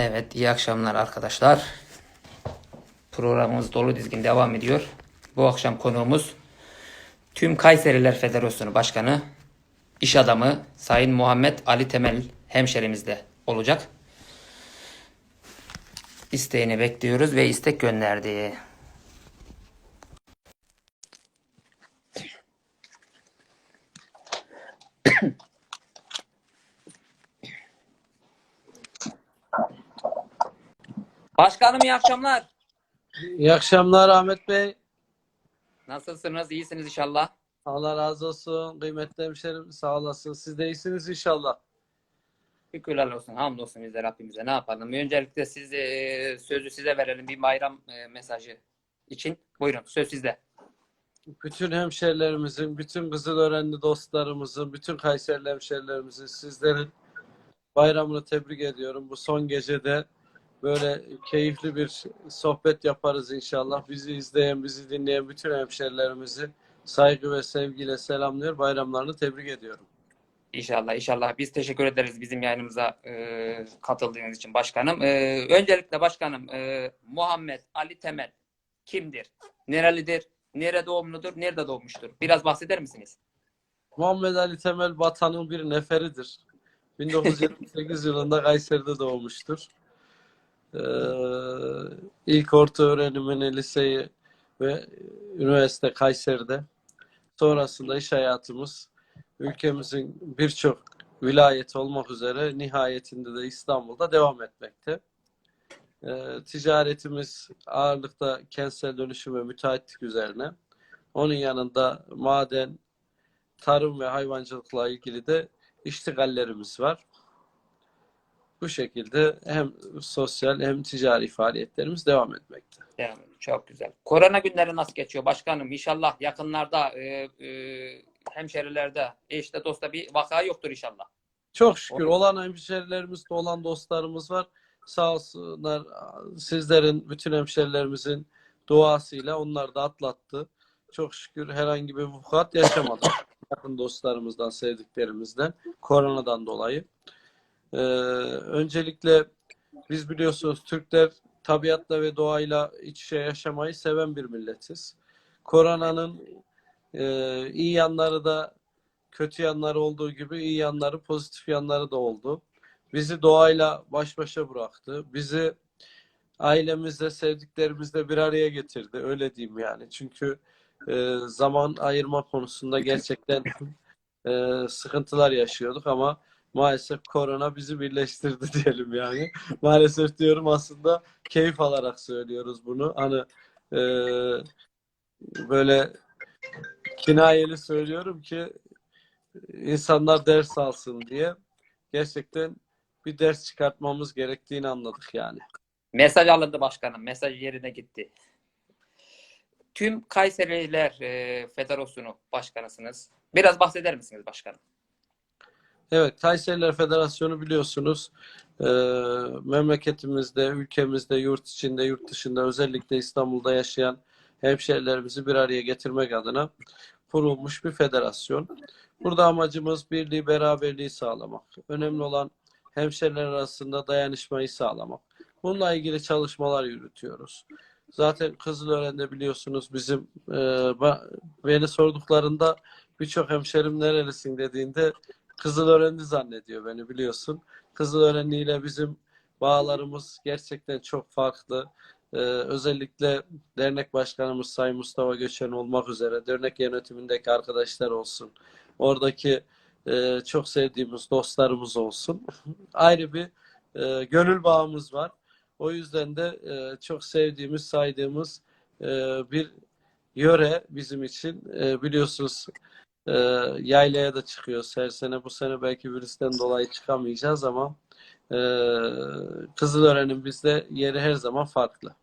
Evet, iyi akşamlar arkadaşlar. Programımız dolu dizgin devam ediyor. Bu akşam konuğumuz Tüm Kayseriler Federasyonu Başkanı, iş adamı Sayın Muhammed Ali Temel hemşerimizde olacak. İsteğini bekliyoruz ve istek gönderdi. Başkanım iyi akşamlar. İyi akşamlar Ahmet Bey. Nasılsınız? İyisiniz inşallah. Allah razı olsun. Kıymetli hemşerim sağ olasın. Siz de iyisiniz inşallah. Şükürler olsun. Hamdolsun biz de Rabbimize. Ne yapalım? Öncelikle siz e, sözü size verelim bir bayram e, mesajı için. Buyurun söz sizde. Bütün hemşerilerimizin, bütün Kızılörenli dostlarımızın, bütün Kayserili hemşerilerimizin, sizlerin bayramını tebrik ediyorum. Bu son gecede böyle keyifli bir sohbet yaparız inşallah. Bizi izleyen, bizi dinleyen bütün hemşerilerimizi saygı ve sevgiyle selamlıyor. Bayramlarını tebrik ediyorum. İnşallah inşallah. Biz teşekkür ederiz bizim yayınımıza e, katıldığınız için başkanım. E, öncelikle başkanım e, Muhammed Ali Temel kimdir? Nerelidir? Nere doğumludur? Nerede doğmuştur? Biraz bahseder misiniz? Muhammed Ali Temel vatanın bir neferidir. 1978 yılında Kayseri'de doğmuştur. Ee, ilk orta öğrenimini liseyi ve üniversite Kayseri'de. Sonrasında iş hayatımız ülkemizin birçok vilayeti olmak üzere nihayetinde de İstanbul'da devam etmekte. Ee, ticaretimiz ağırlıkta kentsel dönüşüm ve müteahhitlik üzerine. Onun yanında maden, tarım ve hayvancılıkla ilgili de iştigallerimiz var. Bu şekilde hem sosyal hem ticari faaliyetlerimiz devam etmekte. Yani çok güzel. Korona günleri nasıl geçiyor başkanım? İnşallah yakınlarda e, e, hemşerilerde, eşte dosta bir vaka yoktur inşallah. Çok şükür Olur. olan hemşerilerimiz de olan dostlarımız var. Sağ olsunlar sizlerin, bütün hemşerilerimizin duasıyla onlar da atlattı. Çok şükür herhangi bir vukuat yaşamadık. Yakın dostlarımızdan, sevdiklerimizden, koronadan dolayı. Ee, öncelikle biz biliyorsunuz Türkler tabiatla ve doğayla iç içe yaşamayı seven bir milletiz. Koronanın e, iyi yanları da kötü yanları olduğu gibi iyi yanları, pozitif yanları da oldu. Bizi doğayla baş başa bıraktı. Bizi ailemizle, sevdiklerimizle bir araya getirdi. Öyle diyeyim yani. Çünkü e, zaman ayırma konusunda gerçekten e, sıkıntılar yaşıyorduk ama maalesef korona bizi birleştirdi diyelim yani. Maalesef diyorum aslında keyif alarak söylüyoruz bunu. Hani e, böyle kinayeli söylüyorum ki insanlar ders alsın diye gerçekten bir ders çıkartmamız gerektiğini anladık yani. Mesaj alındı başkanım. Mesaj yerine gitti. Tüm Kayseriler e, Federasyonu başkanısınız. Biraz bahseder misiniz başkanım? Evet, Kayseriler Federasyonu biliyorsunuz e, memleketimizde, ülkemizde, yurt içinde, yurt dışında özellikle İstanbul'da yaşayan hemşehrilerimizi bir araya getirmek adına kurulmuş bir federasyon. Burada amacımız birliği, beraberliği sağlamak. Önemli olan hemşehriler arasında dayanışmayı sağlamak. Bununla ilgili çalışmalar yürütüyoruz. Zaten Kızılören'de biliyorsunuz bizim e, beni sorduklarında birçok hemşerim nerelisin dediğinde Kızılörenli zannediyor beni biliyorsun. Kızılörenli ile bizim bağlarımız gerçekten çok farklı. Ee, özellikle dernek başkanımız Sayın Mustafa Göçen olmak üzere dernek yönetimindeki arkadaşlar olsun. Oradaki e, çok sevdiğimiz dostlarımız olsun. Ayrı bir e, gönül bağımız var. O yüzden de e, çok sevdiğimiz, saydığımız e, bir yöre bizim için. E, biliyorsunuz e, yaylaya da çıkıyoruz her sene. Bu sene belki virüsten dolayı çıkamayacağız ama e, Kızılören'in bizde yeri her zaman farklı.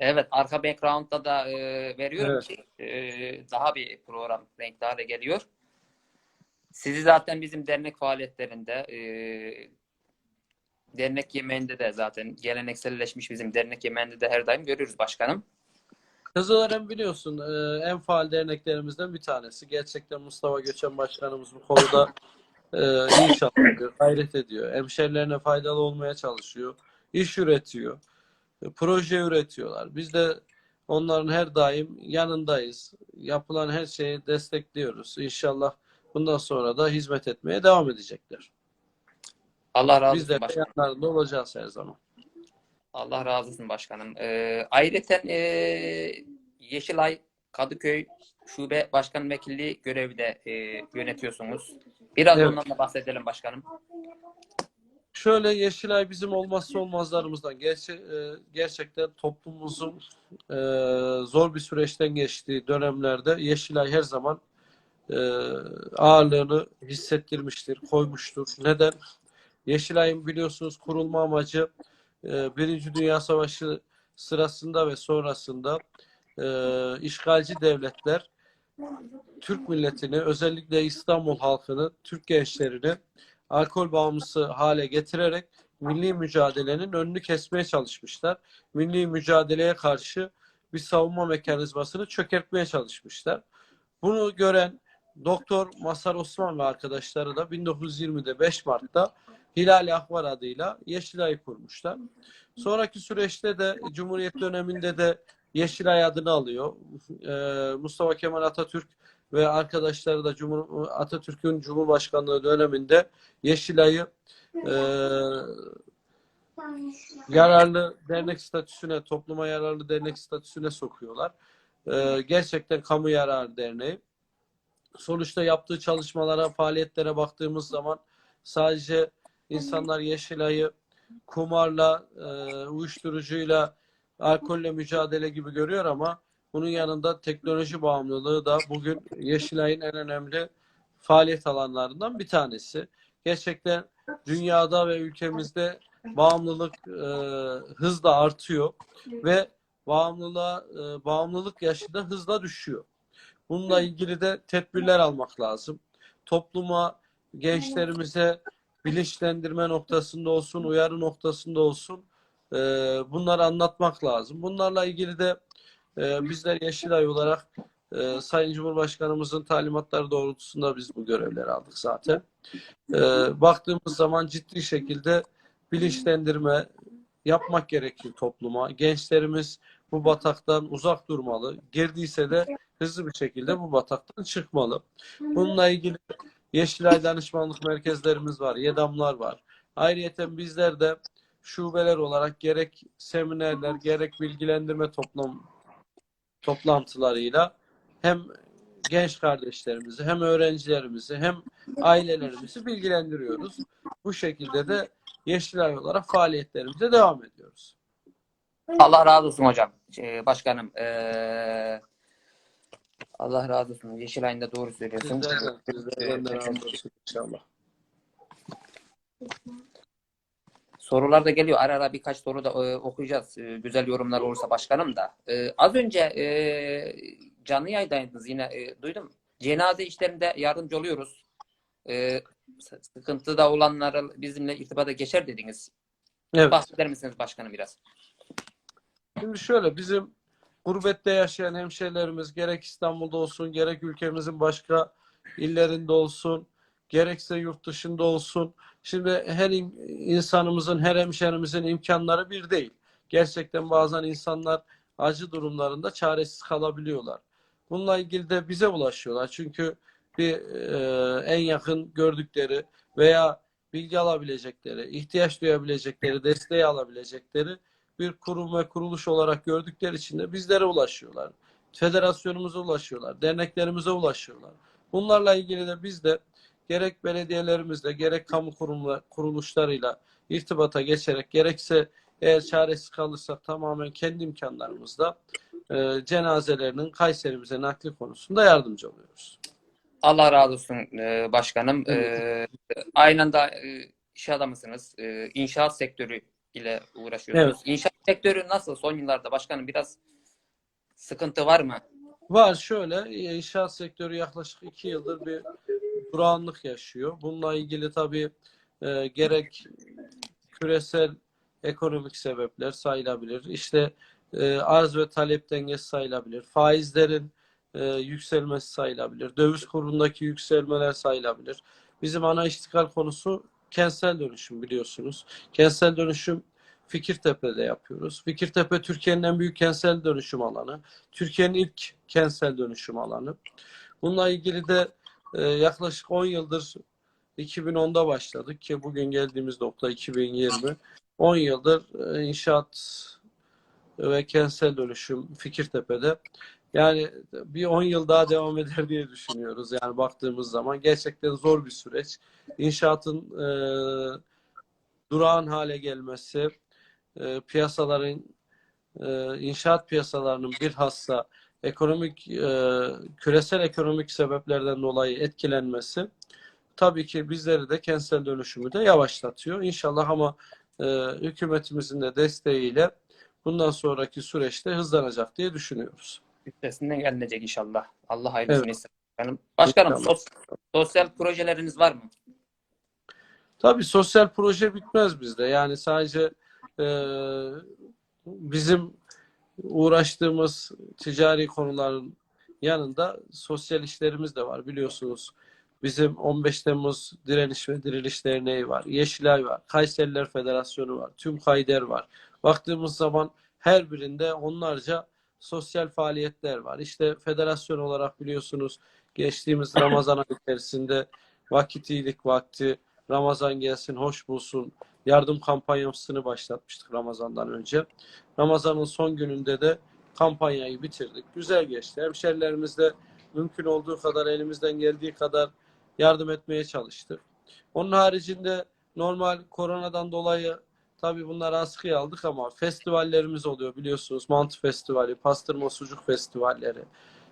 Evet, arka background'da da e, veriyorum Evet. ki e, daha bir program renkli hale geliyor. Sizi zaten bizim dernek faaliyetlerinde e, dernek yemeğinde de zaten gelenekselleşmiş bizim dernek yemeğinde de her daim görüyoruz başkanım. Kızılören biliyorsun e, en faal derneklerimizden bir tanesi. Gerçekten Mustafa Göçen Başkanımız bu konuda e, iyi çalışıyor, gayret ediyor. Hemşerilerine faydalı olmaya çalışıyor. iş üretiyor, e, proje üretiyorlar. Biz de onların her daim yanındayız. Yapılan her şeyi destekliyoruz. İnşallah bundan sonra da hizmet etmeye devam edecekler. Allah razı Biz olsun de başkanım. yanlarında olacağız her zaman. Allah razı olsun başkanım. Ee, ayrıca e, Yeşilay Kadıköy Şube Başkan Vekilliği görevi de e, yönetiyorsunuz. Biraz Evet. ondan da bahsedelim başkanım. Şöyle Yeşilay bizim olmazsa olmazlarımızdan. Gerçi, e, gerçekten toplumumuzun e, zor bir süreçten geçtiği dönemlerde Yeşilay her zaman e, ağırlığını hissettirmiştir, koymuştur. Neden? Yeşilay'ın biliyorsunuz kurulma amacı Birinci Dünya Savaşı sırasında ve sonrasında e, işgalci devletler Türk milletini, özellikle İstanbul halkını, Türk gençlerini alkol bağımlısı hale getirerek milli mücadelenin önünü kesmeye çalışmışlar. Milli mücadeleye karşı bir savunma mekanizmasını çökertmeye çalışmışlar. Bunu gören Doktor Masar Osman ve arkadaşları da 1920'de 5 Mart'ta Hilal Ahvar adıyla Yeşilay kurmuşlar. Sonraki süreçte de Cumhuriyet döneminde de Yeşilay adını alıyor. Ee, Mustafa Kemal Atatürk ve arkadaşları da Cumhur Atatürk'ün Cumhurbaşkanlığı döneminde Yeşilay'ı e, yararlı dernek statüsüne, topluma yararlı dernek statüsüne sokuyorlar. E, gerçekten kamu yararı derneği. Sonuçta yaptığı çalışmalara, faaliyetlere baktığımız zaman sadece insanlar Yeşilay'ı kumarla, e, uyuşturucuyla, alkolle mücadele gibi görüyor ama bunun yanında teknoloji bağımlılığı da bugün Yeşilay'ın en önemli faaliyet alanlarından bir tanesi. Gerçekten dünyada ve ülkemizde bağımlılık e, hızla artıyor ve bağımlılığa e, bağımlılık yaşı da hızla düşüyor. Bununla ilgili de tedbirler almak lazım. Topluma, gençlerimize bilinçlendirme noktasında olsun, uyarı noktasında olsun e, bunları anlatmak lazım. Bunlarla ilgili de e, bizler Yeşilay olarak e, Sayın Cumhurbaşkanımızın talimatları doğrultusunda biz bu görevleri aldık zaten. E, baktığımız zaman ciddi şekilde bilinçlendirme yapmak gerekiyor topluma. Gençlerimiz bu bataktan uzak durmalı. Girdiyse de hızlı bir şekilde bu bataktan çıkmalı. Bununla ilgili Yeşilay danışmanlık merkezlerimiz var, YEDAM'lar var. Ayrıyeten bizler de şubeler olarak gerek seminerler, gerek bilgilendirme toplam toplantılarıyla hem genç kardeşlerimizi, hem öğrencilerimizi, hem ailelerimizi bilgilendiriyoruz. Bu şekilde de Yeşilay olarak faaliyetlerimize devam ediyoruz. Allah razı olsun hocam. Ee, başkanım. ee, Allah razı olsun. Yeşilay'ın da doğru söylüyorsun. Sizlerden, sizlerden de razı olsun inşallah. Sorular da geliyor. Ara ara birkaç soru da e, okuyacağız. E, güzel yorumlar olursa başkanım da. E, az önce e, canlı yayındaydınız yine e, duydum. Cenaze işlerinde yardımcı oluyoruz. E, sıkıntıda olanlara bizimle irtibata geçer dediniz. Evet. Bahseder misiniz başkanım biraz? Şimdi şöyle bizim gurbette yaşayan hemşehrilerimiz gerek İstanbul'da olsun gerek ülkemizin başka illerinde olsun gerekse yurt dışında olsun. Şimdi her in- insanımızın her hemşehrimizin imkanları bir değil. Gerçekten bazen insanlar acı durumlarında çaresiz kalabiliyorlar. Bununla ilgili de bize ulaşıyorlar. Çünkü bir e, en yakın gördükleri veya bilgi alabilecekleri, ihtiyaç duyabilecekleri, desteği alabilecekleri bir kurum ve kuruluş olarak gördükleri için de bizlere ulaşıyorlar. Federasyonumuza ulaşıyorlar, derneklerimize ulaşıyorlar. Bunlarla ilgili de biz de gerek belediyelerimizle, gerek kamu kurumla, kuruluşlarıyla irtibata geçerek, gerekse eğer çaresiz kalırsak tamamen kendi imkanlarımızla e, cenazelerinin Kayserimize nakli konusunda yardımcı oluyoruz. Allah razı olsun e, başkanım. E, aynı anda e, iş adamısınız. E, inşaat sektörü ile uğraşıyorsunuz. İnşaat sektörü nasıl son yıllarda başkanım biraz sıkıntı var mı? Var şöyle, inşaat sektörü yaklaşık iki yıldır bir durağanlık yaşıyor. Bununla ilgili tabii e, gerek küresel ekonomik sebepler sayılabilir. İşte e, arz ve talep dengesi sayılabilir. Faizlerin e, yükselmesi sayılabilir. Döviz kurundaki yükselmeler sayılabilir. Bizim ana iştikal konusu kentsel dönüşüm biliyorsunuz. Kentsel dönüşüm Fikirtepe'de yapıyoruz. Fikirtepe Türkiye'nin en büyük kentsel dönüşüm alanı. Türkiye'nin ilk kentsel dönüşüm alanı. Bununla ilgili de e, yaklaşık 10 yıldır 2010'da başladık ki bugün geldiğimiz nokta 2020. 10 yıldır e, inşaat ve kentsel dönüşüm Fikirtepe'de. Yani bir 10 yıl daha devam eder diye düşünüyoruz. Yani baktığımız zaman gerçekten zor bir süreç. İnşaatın e, durağan hale gelmesi, e, piyasaların e, inşaat piyasalarının bilhassa ekonomik e, küresel ekonomik sebeplerden dolayı etkilenmesi tabii ki bizleri de kentsel dönüşümü de yavaşlatıyor. İnşallah ama e, hükümetimizin de desteğiyle bundan sonraki süreçte hızlanacak diye düşünüyoruz. Üstesinden gelinecek inşallah. Allah hayırlısını Evet. etsin. Başkanım, Başkanım sos- sosyal projeleriniz var mı? Tabii sosyal proje bitmez bizde. Yani sadece e, bizim uğraştığımız ticari konuların yanında sosyal işlerimiz de var biliyorsunuz. Bizim 15 Temmuz Direniş ve Diriliş Derneği var. Yeşilay var. Kayseriler Federasyonu var. Tüm Kayder var. Baktığımız zaman her birinde onlarca sosyal faaliyetler var. İşte federasyon olarak biliyorsunuz geçtiğimiz Ramazan ayı içerisinde vakit iyilik vakti Ramazan gelsin, hoş bulsun yardım kampanyasını başlatmıştık Ramazan'dan önce. Ramazan'ın son gününde de kampanyayı bitirdik. Güzel geçti. Hemşerilerimizle mümkün olduğu kadar elimizden geldiği kadar yardım etmeye çalıştık. Onun haricinde normal koronadan dolayı tabii bunları askıya aldık ama festivallerimiz oluyor biliyorsunuz. Mantı Festivali, Pastırma Sucuk Festivalleri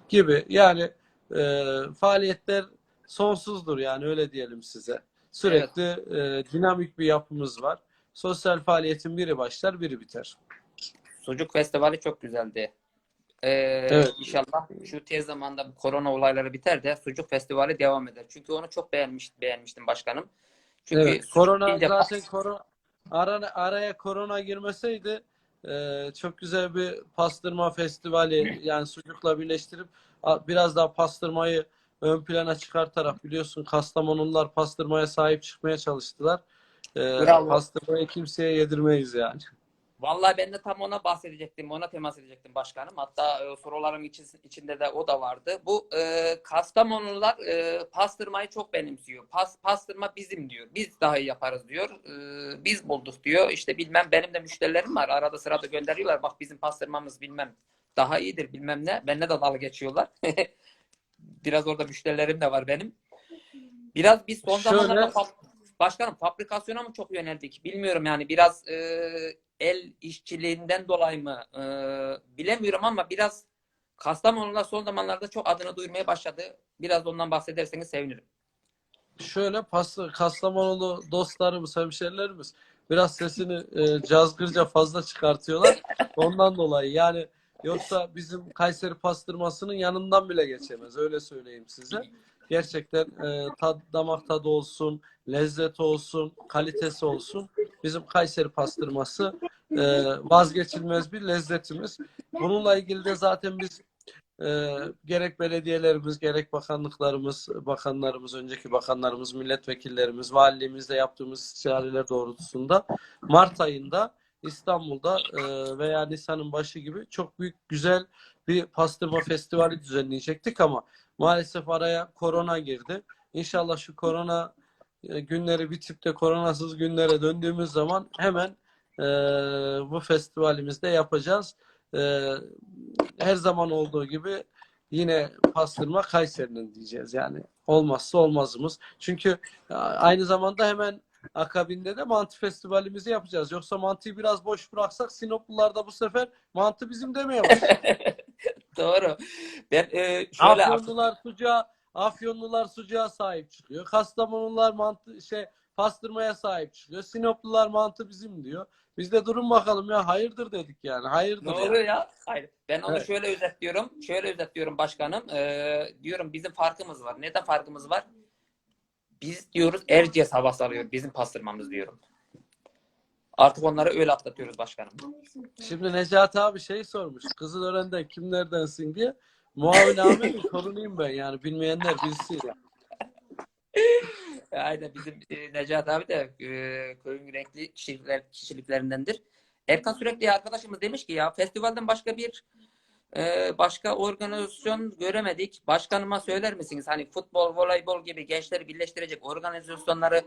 gibi. Yani e, faaliyetler sonsuzdur yani öyle diyelim size. Sürekli e, dinamik bir yapımız var. Sosyal faaliyetin biri başlar, biri biter. Sucuk Festivali çok güzeldi. Ee, Evet. İnşallah şu tez zamanda bu korona olayları biter de Sucuk Festivali devam eder. Çünkü onu çok beğenmiş, beğenmiştim başkanım. Çünkü Evet, korona zaten korona ara, araya korona girmeseydi e, çok güzel bir pastırma festivali yani sucukla birleştirip a- biraz daha pastırmayı ön plana çıkartarak biliyorsun Kastamonular pastırmaya sahip çıkmaya çalıştılar. E, Bravo. pastırmayı kimseye yedirmeyiz yani. Vallahi ben de tam ona bahsedecektim, ona temas edecektim başkanım. Hatta e, sorularım içi- içinde de o da vardı. Bu e, Kastamonular e, pastırmayı çok benimsiyor. Pas, pastırma bizim diyor. Biz daha iyi yaparız diyor. E, biz bulduk diyor. İşte bilmem benim de müşterilerim var. Arada sırada gönderiyorlar. Bak bizim pastırmamız bilmem daha iyidir bilmem ne. Benimle de dalga geçiyorlar. Biraz orada müşterilerim de var benim. Biraz biz son Şöyle- zamanlarda başkanım fabrikasyona mı çok yöneldik? Bilmiyorum yani biraz e, el işçiliğinden dolayı mı e, bilemiyorum ama biraz Kastamonu'da son zamanlarda çok adını duyurmaya başladı. Biraz ondan bahsederseniz sevinirim. Şöyle pas, Kastamonulu dostlarımız, hemşerilerimiz biraz sesini e, cazgırca fazla çıkartıyorlar. Ondan dolayı yani yoksa bizim Kayseri pastırmasının yanından bile geçemez. Öyle söyleyeyim size. Gerçekten e, tad, damak tadı olsun, lezzet olsun, kalitesi olsun. Bizim Kayseri pastırması e, vazgeçilmez bir lezzetimiz. Bununla ilgili de zaten biz e, gerek belediyelerimiz, gerek bakanlıklarımız, bakanlarımız, önceki bakanlarımız, milletvekillerimiz, valiliğimizle yaptığımız istişareler doğrultusunda Mart ayında İstanbul'da e, veya Nisan'ın başı gibi çok büyük güzel bir pastırma festivali düzenleyecektik ama maalesef araya korona girdi. İnşallah şu korona günleri bitip de koronasız günlere döndüğümüz zaman hemen e, bu festivalimizde yapacağız. E, her zaman olduğu gibi yine pastırma Kayseri'nin diyeceğiz yani. Olmazsa olmazımız. Çünkü e, aynı zamanda hemen akabinde de mantı festivalimizi yapacağız. Yoksa mantıyı biraz boş bıraksak Sinoplular da bu sefer mantı bizim demeye başlar. Doğru. Ben e, şöyle Afyonlular sucuğa, Afyonlular sucuğa sahip çıkıyor. Kastamonular mantı şey pastırmaya sahip çıkıyor. Sinoplular mantı bizim diyor. Biz de durun bakalım ya hayırdır dedik yani. Hayırdır. Ne yani. oluyor ya? Hayır. Ben onu Evet. şöyle özetliyorum. Şöyle özetliyorum başkanım. Ee, diyorum bizim farkımız var. Neden farkımız var? Biz diyoruz Erciyes havası alıyor. Bizim pastırmamız diyorum. Artık onları öyle atlatıyoruz başkanım. Şimdi Necati abi şey sormuş. Kızılören'den kimlerdensin diye. Muavin amirim torunuyum ben yani. Bilmeyenler bilsin. Aynen bizim e, Necat abi de e, köyün renkli kişilikler, kişiliklerindendir. Erkan Sürekli arkadaşımız demiş ki ya festivalden başka bir e, başka organizasyon göremedik. Başkanıma söyler misiniz? Hani futbol, voleybol gibi gençleri birleştirecek organizasyonları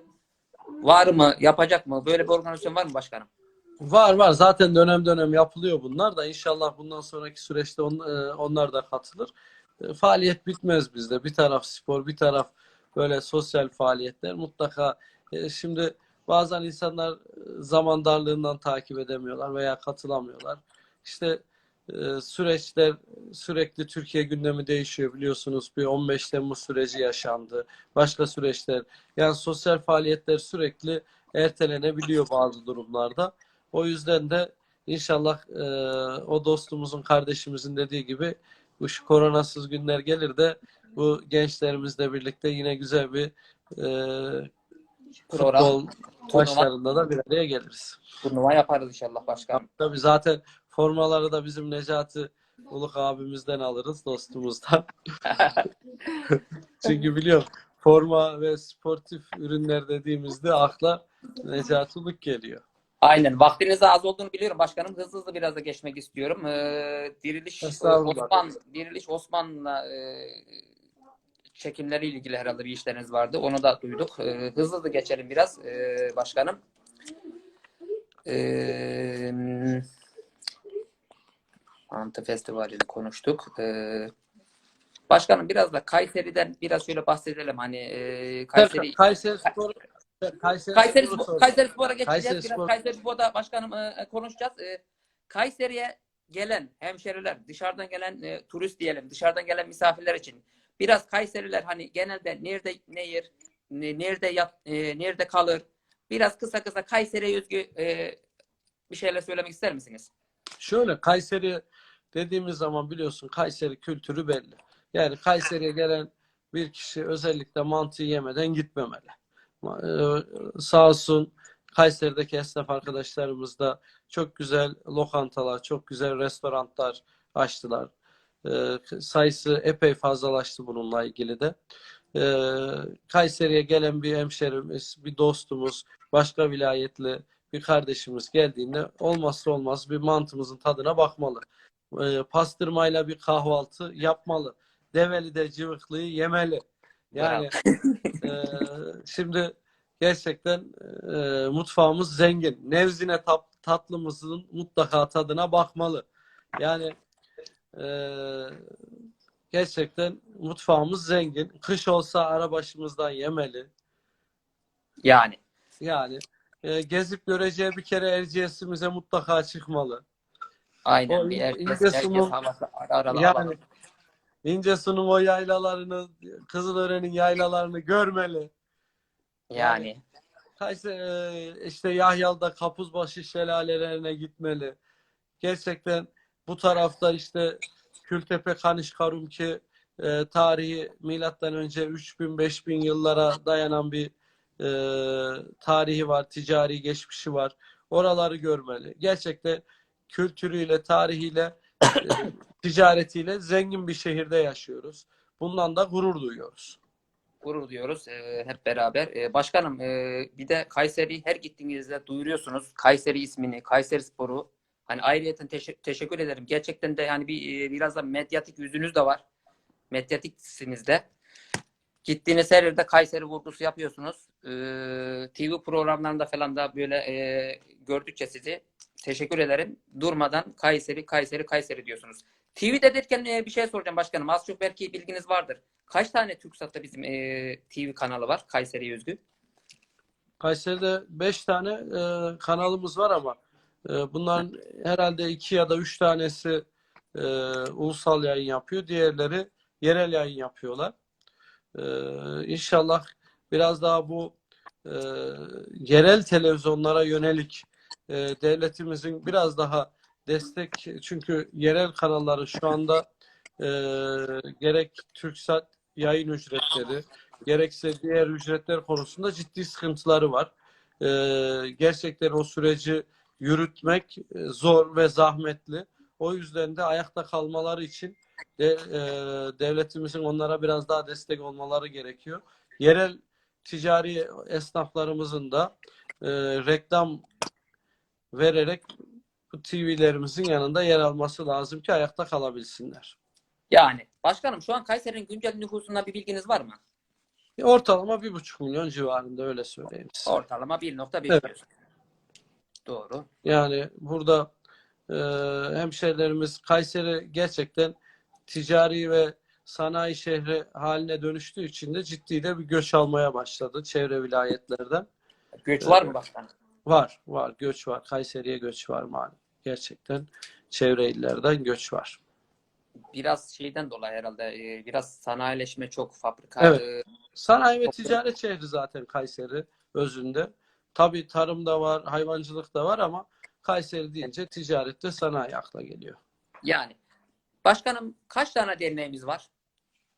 var mı? Yapacak mı? Böyle bir organizasyon var mı başkanım? Var var zaten dönem dönem yapılıyor bunlar da inşallah bundan sonraki süreçte on- e, onlar da katılır. E, Faaliyet bitmez bizde. Bir taraf spor, bir taraf böyle sosyal faaliyetler mutlaka. e, Şimdi bazen insanlar zaman darlığından takip edemiyorlar veya katılamıyorlar. İşte süreçler sürekli Türkiye gündemi değişiyor biliyorsunuz. Bir 15 Temmuz süreci yaşandı. Başka süreçler. Yani sosyal faaliyetler sürekli ertelenebiliyor bazı durumlarda. O yüzden de inşallah e, o dostumuzun, kardeşimizin dediği gibi bu şu koronasız günler gelir de bu gençlerimizle birlikte yine güzel bir e, Program, futbol maçlarında da bir araya geliriz. turnuva yaparız inşallah başkanım. Tabii zaten formaları da bizim Necati Uluk abimizden alırız, dostumuzdan. Çünkü biliyorum forma ve sportif ürünler dediğimizde akla Necati Uluk geliyor. Aynen. Vaktinizin az olduğunu biliyorum başkanım. Hızlı hızlı biraz da geçmek istiyorum. Ee, Diriliş. Osman, Diriliş Osman'la e, çekimleriyle ilgili herhalde bir işleriniz vardı. Onu da duyduk. Ee, hızlı hızlı geçelim biraz e, başkanım. Ee, Mantı Festivali'ni konuştuk. Ee, başkanım biraz da Kayseri'den biraz şöyle bahsedelim. Hani e, Kayseri Kayseri Spor Kayseri, Kayseri, Spor. Kayseri Spor'a geçeceğiz. Kayseri Spor. Kayseri Spor'da başkanım e, e, konuşacağız. E, Kayseri'ye gelen hemşeriler, dışarıdan gelen e, turist diyelim, dışarıdan gelen misafirler için biraz Kayseriler hani genelde nerede ne yer, ne- nerede yat, e, nerede kalır? Biraz kısa kısa Kayseri'ye özgü e, bir şeyler söylemek ister misiniz? Şöyle Kayseri dediğimiz zaman biliyorsun Kayseri kültürü belli. Yani Kayseri'ye gelen bir kişi özellikle mantı yemeden gitmemeli. Ee, sağ olsun Kayseri'deki esnaf arkadaşlarımız da çok güzel lokantalar, çok güzel restoranlar açtılar. Ee, sayısı epey fazlalaştı bununla ilgili de. Ee, Kayseri'ye gelen bir hemşerimiz, bir dostumuz, başka vilayetli bir kardeşimiz geldiğinde olmazsa olmaz bir mantımızın tadına bakmalı. Ee, pastırmayla bir kahvaltı yapmalı. Develi'de cıvıklıyı yemeli. Yani e, şimdi gerçekten e, mutfağımız zengin. Nevzine tat- tatlımızın mutlaka tadına bakmalı. Yani e, gerçekten mutfağımız zengin. Kış olsa ara başımızdan yemeli. Yani Yani e, gezip göreceği bir kere Erciyes'imize mutlaka çıkmalı. aynen O bir sunum- havası ara ara Yani alalım. İncesu'nun o yaylalarını, Kızılören'in yaylalarını görmeli. Yani Kayseri, işte Yahyal'da Kapuzbaşı şelalelerine gitmeli. Gerçekten bu tarafta işte Kültepe, Kaniş, Karumki e, tarihi milattan önce 3000-5000 yıllara dayanan bir e, tarihi var, ticari geçmişi var. Oraları görmeli. Gerçekten kültürüyle, tarihiyle, e, ticaretiyle zengin bir şehirde yaşıyoruz. Bundan da gurur duyuyoruz. gurur duyuyoruz e, hep beraber. E, başkanım e, bir de Kayseri her gittiğinizde duyuruyorsunuz. Kayseri ismini, Kayseri Sporu. Hani ayrıyeten teşe- teşekkür ederim. Gerçekten de yani bir e, biraz da medyatik yüzünüz de var. Medyatiksiniz de. Gittiğiniz her yerde Kayseri vurgusu yapıyorsunuz. E, TV programlarında falan da böyle e, gördükçe sizi teşekkür ederim. Durmadan Kayseri, Kayseri, Kayseri diyorsunuz. TV'de derken e, bir şey soracağım başkanım. Az çok belki bilginiz vardır. Kaç tane TürkSat'ta bizim e, TV kanalı var Kayseri'ye özgü? Kayseri'de 5 tane e, kanalımız var ama e, bunların herhalde 2 ya da 3 tanesi e, ulusal yayın yapıyor. Diğerleri yerel yayın yapıyorlar. E, inşallah biraz daha bu e, yerel televizyonlara yönelik e, devletimizin biraz daha destek çünkü yerel kanalları şu anda e, gerek TürkSat yayın ücretleri gerekse diğer ücretler konusunda ciddi sıkıntıları var. Ee, gerçekten o süreci yürütmek e, zor ve zahmetli. O yüzden de ayakta kalmaları için de, e, devletimizin onlara biraz daha destek olmaları gerekiyor. Yerel ticari esnaflarımızın da e, reklam vererek bu TV'lerimizin yanında yer alması lazım ki ayakta kalabilsinler. Yani başkanım şu an Kayseri'nin güncel nüfusundan bir bilginiz var mı? Ortalama bir buçuk milyon civarında öyle söyleyeyim size. Ortalama 1.1 Evet. diyorsun. Doğru. Yani burada e, hemşehrilerimiz Kayseri gerçekten ticari ve sanayi şehri haline dönüştüğü için de ciddi de bir göç almaya başladı çevre vilayetlerden. Göç var mı başkanım? Var, var. Göç var. Kayseri'ye göç var maalesef. Gerçekten çevre illerden göç var. Biraz şeyden dolayı herhalde e, biraz sanayileşme çok fabrika Evet. e, Sanayi ve ticaret şehri zaten Kayseri özünde. Tabii tarım da var, hayvancılık da var ama Kayseri deyince ticaret ve sanayi akla geliyor. yani. Başkanım kaç tane derneğimiz var?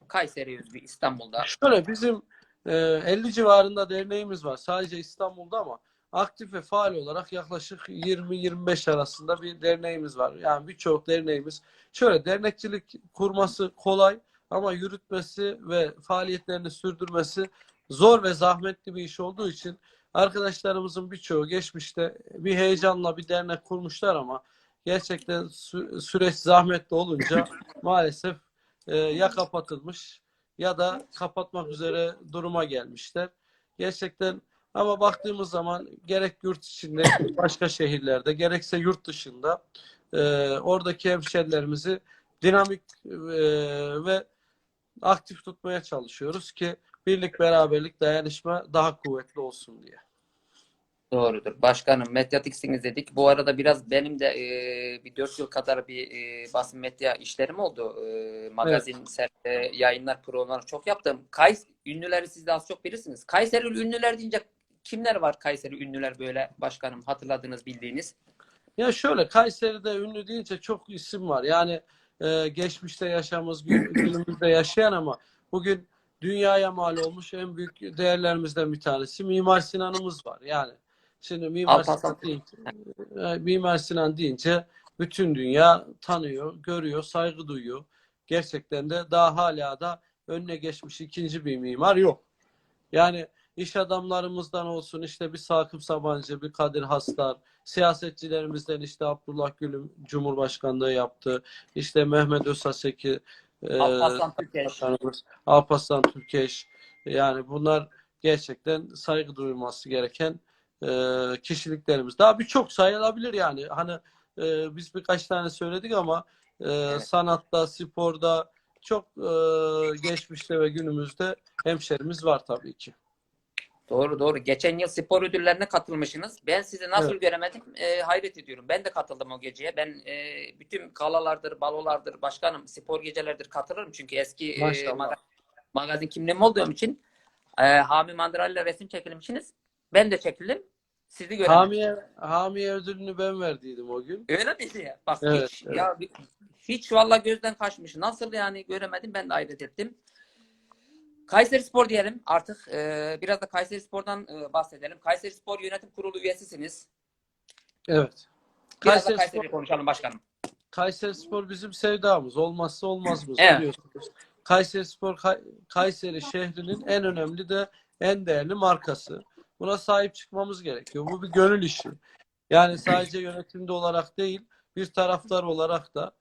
Kayseri özgü İstanbul'da. Şöyle bizim e, 50 civarında derneğimiz var sadece İstanbul'da ama aktif ve faal olarak yaklaşık 20-25 arasında bir derneğimiz var. Yani birçok derneğimiz şöyle dernekçilik kurması kolay ama yürütmesi ve faaliyetlerini sürdürmesi zor ve zahmetli bir iş olduğu için arkadaşlarımızın birçoğu geçmişte bir heyecanla bir dernek kurmuşlar ama gerçekten sü- süreç zahmetli olunca maalesef e, ya kapatılmış ya da kapatmak üzere duruma gelmişler. Gerçekten ama baktığımız zaman gerek yurt içinde başka şehirlerde gerekse yurt dışında e, oradaki hemşerilerimizi dinamik e, ve aktif tutmaya çalışıyoruz ki birlik beraberlik dayanışma daha kuvvetli olsun diye. Doğrudur. Başkanım medyatiksiniz dedik. Bu arada biraz benim de e, bir 4 yıl kadar bir e, basın medya işlerim oldu. E, magazin, ser- e, yayınlar, programlar çok yaptım. Kays ünlüleri siz de az çok bilirsiniz. Kayseri ünlüler deyince kimler var Kayseri ünlüler böyle başkanım hatırladığınız bildiğiniz? Ya şöyle Kayseri'de ünlü deyince çok isim var. Yani e, geçmişte yaşamız, gün- günümüzde yaşayan ama bugün dünyaya mal olmuş en büyük değerlerimizden bir tanesi Mimar Sinan'ımız var. Yani şimdi Mimar Alparslan. Sinan deyince, e, Mimar Sinan deyince bütün dünya tanıyor, görüyor, saygı duyuyor. Gerçekten de daha hala da önüne geçmiş ikinci bir mimar yok. Yani iş adamlarımızdan olsun işte bir Sakıp Sabancı, bir Kadir Hastar, siyasetçilerimizden işte Abdullah Gül'ün Cumhurbaşkanlığı yaptı. İşte Mehmet Özaseki e, Alparslan Türkeş. Başkanımız, Alparslan Türkeş. Yani bunlar gerçekten saygı duyulması gereken e, kişiliklerimiz. Daha birçok sayılabilir yani. Hani e, biz birkaç tane söyledik ama e, Evet. sanatta, sporda çok e, geçmişte ve günümüzde hemşerimiz var tabii ki. Doğru doğru. Geçen yıl spor ödüllerine katılmışsınız. Ben sizi nasıl Evet. göremedim e, hayret ediyorum. Ben de katıldım o geceye. Ben e, bütün kalalardır, balolardır, başkanım spor gecelerdir katılırım. Çünkü eski e, Maşallah. maga- magazin kimliğim olduğum için e, Hami Mandıralı ile resim çekilmişsiniz. Ben de çekildim. Sizi göremedim. Hamiye, Hamiye ödülünü ben verdiydim o gün. Öyle miydi ya? Bak Evet, hiç evet. ya hiç valla gözden kaçmış. Nasıl yani göremedim ben de hayret ettim. Kayseri Spor diyelim artık. e, biraz da Kayseri Spor'dan e, bahsedelim. Kayseri Spor Yönetim Kurulu üyesisiniz. Evet. Biraz Kayseri da Kayseri Spor- konuşalım başkanım. Kayseri Spor bizim sevdamız. Olmazsa olmazımız Evet. biliyorsunuz. Kayseri Spor Kay- Kayseri şehrinin en önemli de en değerli markası. Buna sahip çıkmamız gerekiyor. Bu bir gönül işi. Yani sadece yönetimde olarak değil, bir taraftar olarak da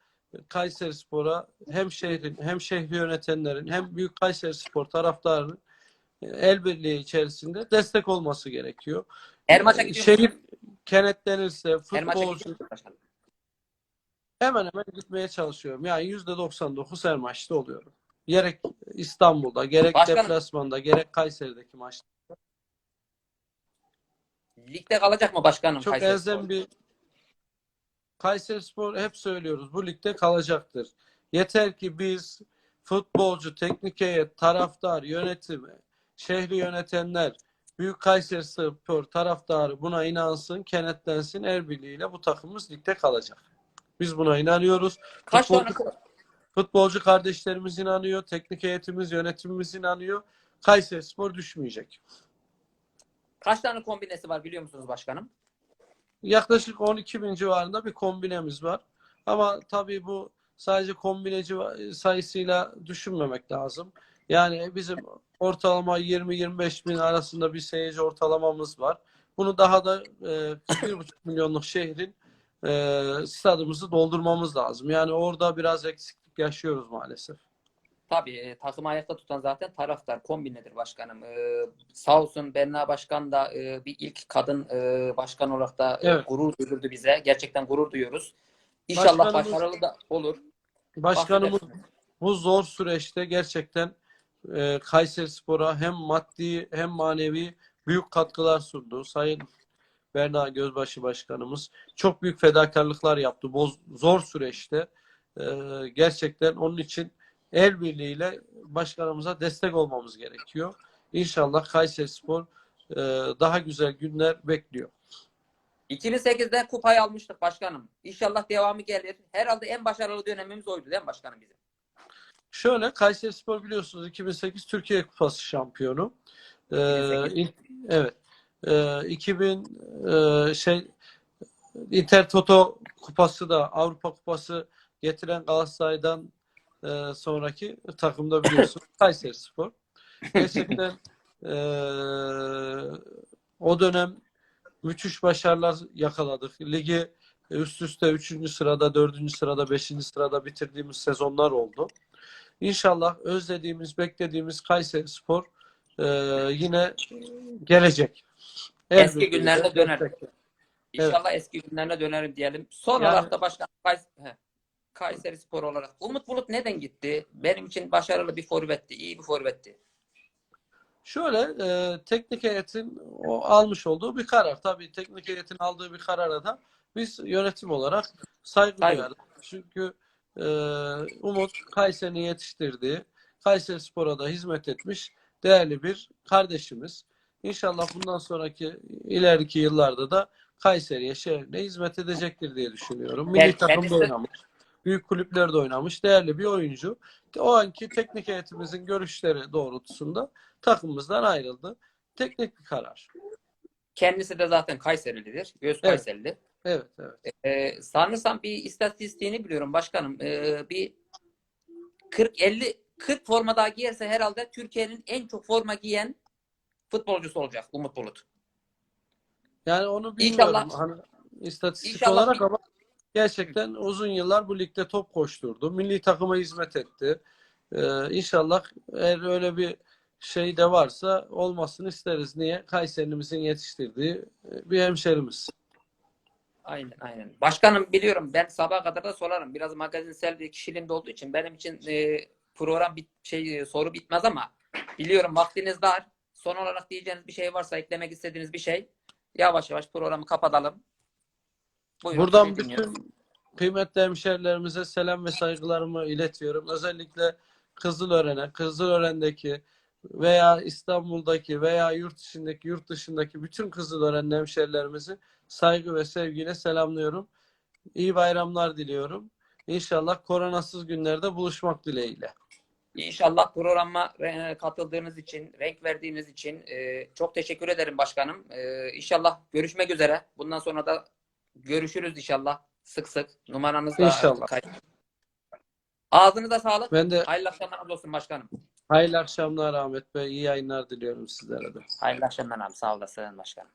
Kayseri Spor'a hem şehrin hem şehri yönetenlerin hem Büyük Kayseri Spor taraftarının el birliği içerisinde destek olması gerekiyor. Her maça gidiyor Şehir kenetlenirse futbolcu? Hemen hemen gitmeye çalışıyorum. Yani %99 her maçta oluyorum. Gerek İstanbul'da, gerek Başkanım. deplasmanda, gerek Kayseri'deki maçta. Ligde kalacak mı başkanım Çok Kayseri elzem Spor? bir Kayseri Spor hep söylüyoruz. Bu ligde kalacaktır. Yeter ki biz futbolcu, teknik heyet, taraftar, yönetimi, şehri yönetenler, Büyük Kayseri Spor taraftarı buna inansın, kenetlensin. El birliğiyle bu takımımız ligde kalacak. Biz buna inanıyoruz. Kaç tane Futbolcu- Futbolcu kardeşlerimiz inanıyor, teknik heyetimiz, yönetimimiz inanıyor. Kayseri Spor düşmeyecek. kaç tane kombinesi var biliyor musunuz başkanım? Yaklaşık 12 bin civarında bir kombinemiz var. Ama tabii bu sadece kombineci sayısıyla düşünmemek lazım. Yani bizim ortalama 20-25 bin arasında bir seyirci ortalamamız var. Bunu daha da e, 1,5 milyonluk şehrin e, stadımızı doldurmamız lazım. Yani orada biraz eksiklik yaşıyoruz maalesef. Tabii e, takımı ayakta tutan zaten taraftar kombinedir başkanım. E, sağ olsun Berna Başkan da e, bir ilk kadın e, başkan olarak da e, Evet. gurur duyurdu bize. Gerçekten gurur duyuyoruz. İnşallah Başkanımız- başarılı da olur. Başkanımız bu zor süreçte gerçekten e, Kayserispor'a hem maddi hem manevi büyük katkılar sundu. Sayın Berna Gözbaşı Başkanımız çok büyük fedakarlıklar yaptı bu zor süreçte. E, gerçekten onun için el birliğiyle başkanımıza destek olmamız gerekiyor. İnşallah Kayserispor e, daha güzel günler bekliyor. 2008'de kupayı almıştık başkanım. İnşallah devamı gelir. Herhalde en başarılı dönemimiz oydu değil mi başkanım bizim? Şöyle Kayserispor biliyorsunuz 2008 Türkiye Kupası şampiyonu. Ee, 2008. in- evet. Ee, 2000 e, şey Inter Toto Kupası da Avrupa Kupası getiren Galatasaray'dan e, sonraki takımda biliyorsunuz Kayserispor. Gerçekten e, o dönem müthiş başarılar yakaladık. Ligi üst üste 3. sırada, 4. sırada, 5. sırada bitirdiğimiz sezonlar oldu. İnşallah özlediğimiz, beklediğimiz Kayserispor e, yine gelecek. Her Eski günlerine döner. İnşallah eski günlerine dönerim diyelim. Son Yani- olarak da başkan Kays he, Kayseri Spor olarak. Umut Bulut neden gitti? Benim için başarılı bir forvetti. iyi bir forvetti. Şöyle e, teknik heyetin o almış olduğu bir karar. Tabii teknik heyetin aldığı bir karara da biz yönetim olarak saygı duyarız. Çünkü e, Umut Kayseri'nin yetiştirdiği, Kayseri Spor'a da hizmet etmiş değerli bir kardeşimiz. İnşallah bundan sonraki ileriki yıllarda da Kayseri'ye, şehrine hizmet edecektir diye düşünüyorum. Milli takımda oynamış. Büyük kulüplerde oynamış. Değerli bir oyuncu. O anki teknik heyetimizin görüşleri doğrultusunda takımımızdan ayrıldı. Teknik bir karar. Kendisi de zaten Kayserilidir. Göz Evet. Kayserili. Evet, evet. Ee, sanırsam bir istatistiğini biliyorum başkanım. Ee, bir 40-50 40 forma daha giyerse herhalde Türkiye'nin en çok forma giyen futbolcusu olacak Umut Bulut. Yani onu bilmiyorum. İnşallah- Hani istatistik İnşallah olarak ama gerçekten uzun yıllar bu ligde top koşturdu. Milli takıma hizmet etti. Ee, inşallah eğer öyle bir şey de varsa olmasını isteriz. Niye? Kayseri'mizin yetiştirdiği e, bir hemşerimiz. Aynen aynen. Başkanım biliyorum ben sabaha kadar da sorarım. Biraz magazinsel bir kişiliğimde olduğu için benim için e, program bit şey e, soru bitmez ama biliyorum vaktiniz dar. Son olarak diyeceğiniz bir şey varsa eklemek istediğiniz bir şey yavaş yavaş programı kapatalım. Buyurun, Buradan bütün kıymetli hemşerilerimize selam ve saygılarımı iletiyorum. Özellikle Kızılören'e, Kızılören'deki veya İstanbul'daki veya yurt içindeki, yurt dışındaki bütün Kızılören'li hemşerilerimizi saygı ve sevgiyle selamlıyorum. İyi bayramlar diliyorum. İnşallah koronasız günlerde buluşmak dileğiyle. İnşallah programa e, katıldığınız için, renk verdiğiniz için e, çok teşekkür ederim başkanım. E, İnşallah görüşmek üzere. Bundan sonra da görüşürüz inşallah. Sık sık. Numaranız da İnşallah. kayıt. Ağzınıza sağlık. Ben de Hayırlı akşamlar olsun başkanım. hayırlı akşamlar Ahmet Bey. iyi yayınlar diliyorum sizlere de. Hayırlı akşamlar abi. Sağ olasın başkanım.